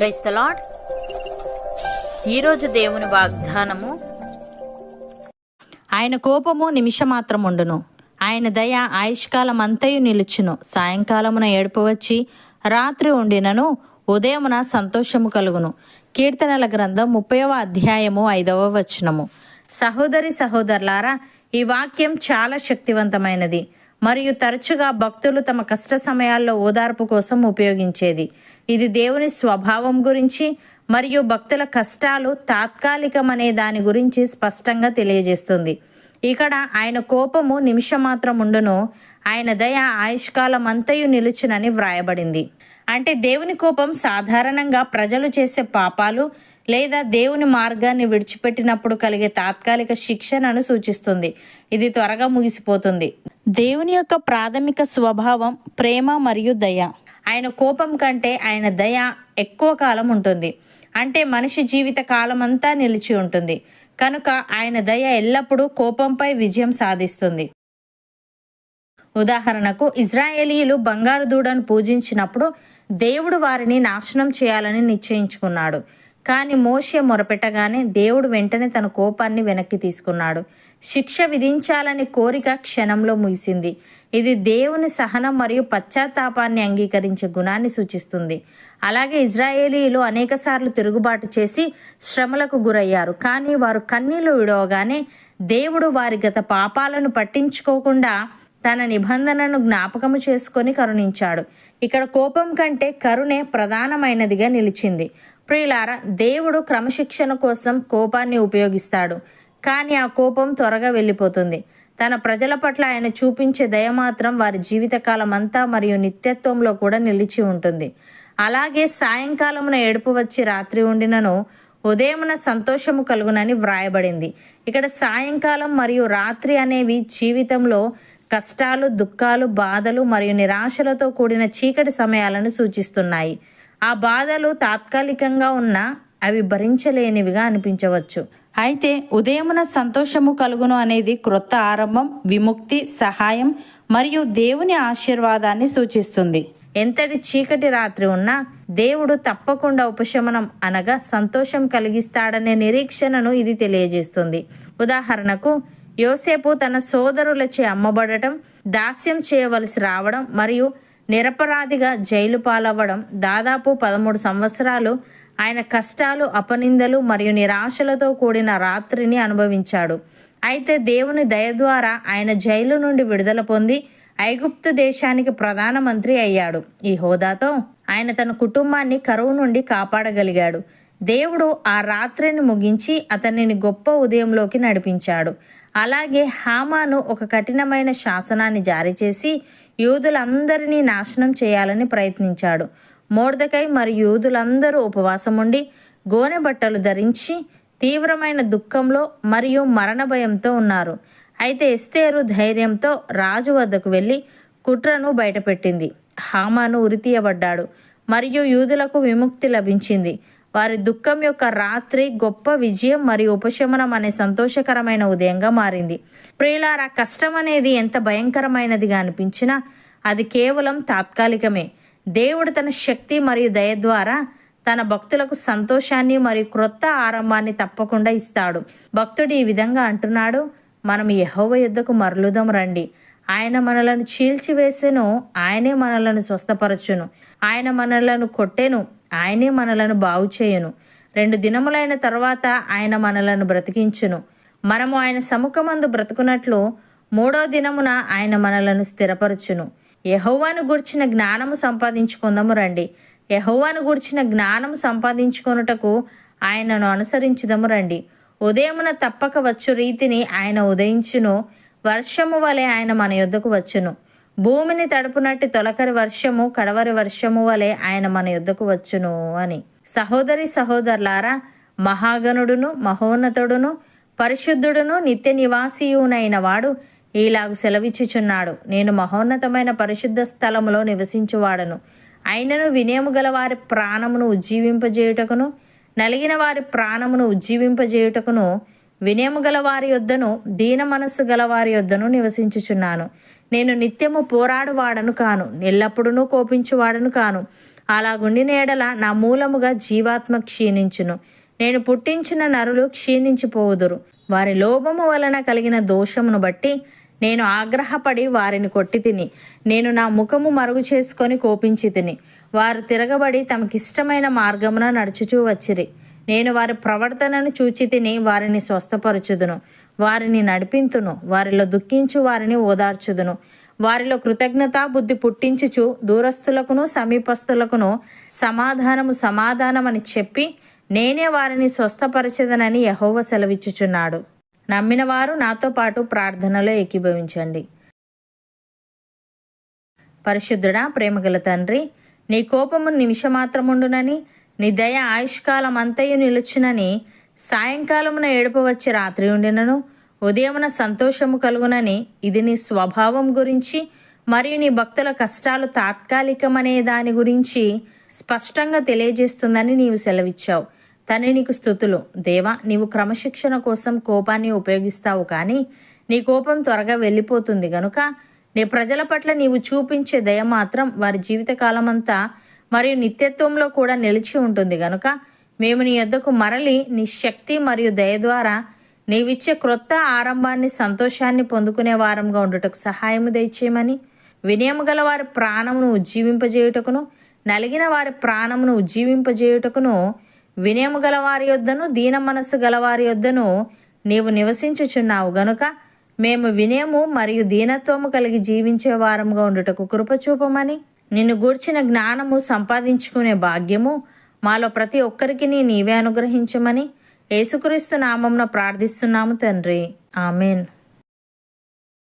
Price the lord ఈరోజు దేవుని వాగ్దానము. ఆయన కోపము నిమిషమాత్రముండును ఆయన దయ ఆయుష్కాలం అంతయు నిలుచును. సాయంకాలమున ఏడుపు వచ్చి రాత్రి ఉండినను ఉదయమున సంతోషము కలుగును. కీర్తనల గ్రంథం ముప్పైవ అధ్యాయము ఐదవ వచనము. సహోదరి సహోదరులారా ఈ వాక్యం చాలా శక్తివంతమైనది. మరియు తరచుగా భక్తులు తమ కష్ట సమయాల్లో ఓదార్పు కోసం ఉపయోగించేది. ఇది దేవుని స్వభావం గురించి మరియు భక్తుల కష్టాలు తాత్కాలికమనే దాని గురించి స్పష్టంగా తెలియజేస్తుంది. ఇక్కడ ఆయన కోపము నిమిషం మాత్రం ఉండును ఆయన దయ ఆయుష్కాలం అంతయు నిలుచునని వ్రాయబడింది. అంటే దేవుని కోపం సాధారణంగా ప్రజలు చేసే పాపాలు లేదా దేవుని మార్గాన్ని విడిచిపెట్టినప్పుడు కలిగే తాత్కాలిక శిక్షణను సూచిస్తుంది. ఇది త్వరగా ముగిసిపోతుంది. దేవుని యొక్క ప్రాథమిక స్వభావం ప్రేమ మరియు దయ. ఆయన కోపం కంటే ఆయన దయ ఎక్కువ కాలం ఉంటుంది. అంటే మనిషి జీవిత కాలం అంతా నిలిచి ఉంటుంది. కనుక ఆయన దయ ఎల్లప్పుడూ కోపంపై విజయం సాధిస్తుంది. ఉదాహరణకు ఇజ్రాయేలీలు బంగారు దూడను పూజించినప్పుడు దేవుడు వారిని నాశనం చేయాలని నిశ్చయించుకున్నాడు. కానీ మోషే మొరపెట్టగానే దేవుడు వెంటనే తన కోపాన్ని వెనక్కి తీసుకున్నాడు. శిక్ష విధించాలని కోరిక క్షణంలో ముగిసింది. ఇది దేవుని సహనం మరియు పశ్చాత్తాపాన్ని అంగీకరించే గుణాన్ని సూచిస్తుంది. అలాగే ఇజ్రాయేలీలు అనేకసార్లు తిరుగుబాటు చేసి శ్రమలకు గురయ్యారు. కానీ వారు కన్నీళ్ళు విడవగానే దేవుడు వారి గత పాపాలను పట్టించుకోకుండా తన నిబంధనను జ్ఞాపకము చేసుకొని కరుణించాడు. ఇక్కడ కోపం కంటే కరుణే ప్రధానమైనదిగా నిలిచింది. ప్రియులార దేవుడు క్రమశిక్షణ కోసం కోపాన్ని ఉపయోగిస్తాడు. కానీ ఆ కోపం త్వరగా వెళ్ళిపోతుంది. తన ప్రజల పట్ల ఆయన చూపించే దయ మాత్రం వారి జీవితకాలం అంతా మరియు నిత్యత్వంలో కూడా నిలిచి ఉంటుంది. అలాగే సాయంకాలమున ఏడుపు వచ్చి రాత్రి ఉండినను ఉదయమున సంతోషము కలుగునని వ్రాయబడింది. ఇక్కడ సాయంకాలం మరియు రాత్రి అనేవి జీవితంలో కష్టాలు దుఃఖాలు బాధలు మరియు నిరాశలతో కూడిన చీకటి సమయాలను సూచిస్తున్నాయి. ఆ బాధలు తాత్కాలికంగా ఉన్నా అవి భరించలేనివిగా అనిపించవచ్చు. అయితే ఉదయమున సంతోషము కలుగును అనేది క్రొత్త ఆరంభం విముక్తి సహాయం మరియు దేవుని ఆశీర్వాదాన్ని సూచిస్తుంది. ఎంతటి చీకటి రాత్రి ఉన్నా దేవుడు తప్పకుండా ఉపశమనం అనగా సంతోషం కలిగిస్తాడనే నిరీక్షణను ఇది తెలియజేస్తుంది. ఉదాహరణకు యోసేపు తన సోదరులచే అమ్మబడటం దాస్యం చేయవలసి రావడం మరియు నిరపరాధిగా జైలు పాలవ్వడం దాదాపు పదమూడు సంవత్సరాలు ఆయన కష్టాలు అపనిందలు మరియు నిరాశలతో కూడిన రాత్రిని అనుభవించాడు. అయితే దేవుని దయ ద్వారా ఆయన జైలు నుండి విడుదల పొంది ఐగుప్తు దేశానికి ప్రధానమంత్రి అయ్యాడు. ఈ హోదాతో ఆయన తన కుటుంబాన్ని కరువు నుండి కాపాడగలిగాడు. దేవుడు ఆ రాత్రిని ముగించి అతనిని గొప్ప ఉదయంలోకి నడిపించాడు. అలాగే హామాను ఒక కఠినమైన శాసనాన్ని జారీ చేసి యూదులందరినీ నాశనం చేయాలని ప్రయత్నించాడు. మోర్దకై మరియు యూదులందరూ ఉపవాసం ఉండి గోనె బట్టలు ధరించి తీవ్రమైన దుఃఖంలో మరియు మరణ భయంతో ఉన్నారు. అయితే ఎస్తేరు ధైర్యంతో రాజు వద్దకు వెళ్ళి కుట్రను బయటపెట్టింది. హామాను ఉరితీయబడ్డాడు మరియు యూదులకు విముక్తి లభించింది. వారి దుఃఖం యొక్క రాత్రి గొప్ప విజయం మరియు ఉపశమనం అనే సంతోషకరమైన ఉదయంగా మారింది. ప్రియులారా కష్టం అనేది ఎంత భయంకరమైనదిగా అనిపించినా అది కేవలం తాత్కాలికమే. దేవుడు తన శక్తి మరియు దయ ద్వారా తన భక్తులకు సంతోషాన్ని మరియు క్రొత్త ఆరంభాన్ని తప్పకుండా ఇస్తాడు. భక్తుడు ఈ విధంగా అంటున్నాడు మనం యహోవ యుద్ధకు మరలుదాం రండి. ఆయన మనలను చీల్చివేసెను ఆయనే మనలను స్వస్థపరచును. ఆయన మనలను కొట్టెను ఆయనే మనలను బాగు చేయును. రెండు దినములైన తర్వాత ఆయన మనలను బ్రతికించును. మనము ఆయన సముఖమందు బ్రతుకున్నట్లు మూడో దినమున ఆయన మనలను స్థిరపరచును. యహోవాను గూర్చిన జ్ఞానము సంపాదించుకుందాము రండి. యహోవాను గూర్చిన జ్ఞానము సంపాదించుకొనుటకు ఆయనను అనుసరించుదము రండి. ఉదయమున తప్పక వచ్చు రీతిని ఆయన ఉదయించును. వర్షము వలె ఆయన మన యొద్దకు వచ్చును. భూమిని తడుపునట్టు తొలకరి వర్షము కడవరి వర్షము వలె ఆయన మన యొద్దకు వచ్చును అని. సహోదరి సహోదరులారా మహాగణుడును మహోన్నతుడును పరిశుద్ధుడును నిత్య నివాసీయునైన వాడు ఈలాగు సెలవిచ్చుచున్నాడు. నేను మహోన్నతమైన పరిశుద్ధ స్థలములో నివసించువాడను. అయినను వినయము గల వారి ప్రాణమును ఉజ్జీవింపజేయుటకును నలిగిన వారి ప్రాణమును ఉజ్జీవింపజేయుటకును వినయము గల వారి యొద్దను దీన మనస్సు గల వారి యొద్దను నివసించుచున్నాను. నేను నిత్యము పోరాడువాడను కాను ఎల్లప్పుడూ కోపించువాడను కాను. అలాగుండి నేడల నా మూలముగా జీవాత్మ క్షీణించును. నేను పుట్టించిన నరులు క్షీణించిపోవుదురు వారి లోభము వలన కలిగిన దోషమును బట్టి నేను ఆగ్రహపడి వారిని కొట్టి తిని నేను నా ముఖము మరుగు చేసుకొని కోపించి తిని వారు తిరగబడి తమకిష్టమైన మార్గమున నడుచుచూ వచ్చిరి. నేను వారి ప్రవర్తనను చూచి తిని వారిని స్వస్థపరచుదును. వారిని నడిపింతును. వారిలో దుఃఖించు వారిని ఓదార్చుదును. వారిలో కృతజ్ఞతా బుద్ధి పుట్టించుచు దూరస్తులకును సమీపస్తులకును సమాధానము సమాధానమని చెప్పి నేనే వారిని స్వస్థపరచదనని యహోవ సెలవిచ్చుచున్నాడు. నమ్మిన వారు నాతో పాటు ప్రార్థనలో ఏకీభవించండి. పరిశుద్ధుడా ప్రేమగల తండ్రి నీ కోపము నిమిషమాత్రముండునని నీ దయ ఆయుష్కాలం అంతయు నిలుచునని సాయంకాలమున ఏడుపు వచ్చి రాత్రి ఉండినను ఉదయమున సంతోషము కలుగునని ఇది నీ స్వభావం గురించి మరియు నీ భక్తుల కష్టాలు తాత్కాలికమనే దాని గురించి స్పష్టంగా తెలియజేస్తుందని నీవు సెలవిచ్చావు. తండ్రి నీకు స్థుతులు. దేవా నీవు క్రమశిక్షణ కోసం కోపాన్ని ఉపయోగిస్తావు కానీ నీ కోపం త్వరగా వెళ్ళిపోతుంది గనుక నీ ప్రజల పట్ల నీవు చూపించే దయ మాత్రం వారి జీవితకాలమంతా మరియు నిత్యత్వంలో కూడా నిలిచి ఉంటుంది గనుక మేము నీ యొద్దకు మరలి నీ శక్తి మరియు దయ ద్వారా నీవిచ్చే క్రొత్త ఆరంభాన్ని సంతోషాన్ని పొందుకునే వారంగా ఉండుటకు సహాయము దయచేయమని వినయము గల వారి ప్రాణమును ఉజ్జీవింపజేయుటకును నలిగిన వారి ప్రాణమును ఉజ్జీవింపజేయుటకును వినయము గలవారి యొద్దను దీన మనస్సు గలవారి యొద్దను నీవు నివసించుచున్నావు. గనుక మేము వినయము మరియు దీనత్వము కలిగి జీవించే వారముగా ఉండుటకు కృపచూపమని నిన్ను గూర్చిన జ్ఞానము సంపాదించుకునే భాగ్యము మాలో ప్రతి ఒక్కరికి నీవే అనుగ్రహించమని యేసుక్రీస్తు నామంన ప్రార్థిస్తున్నాము తండ్రి. ఆమెన్.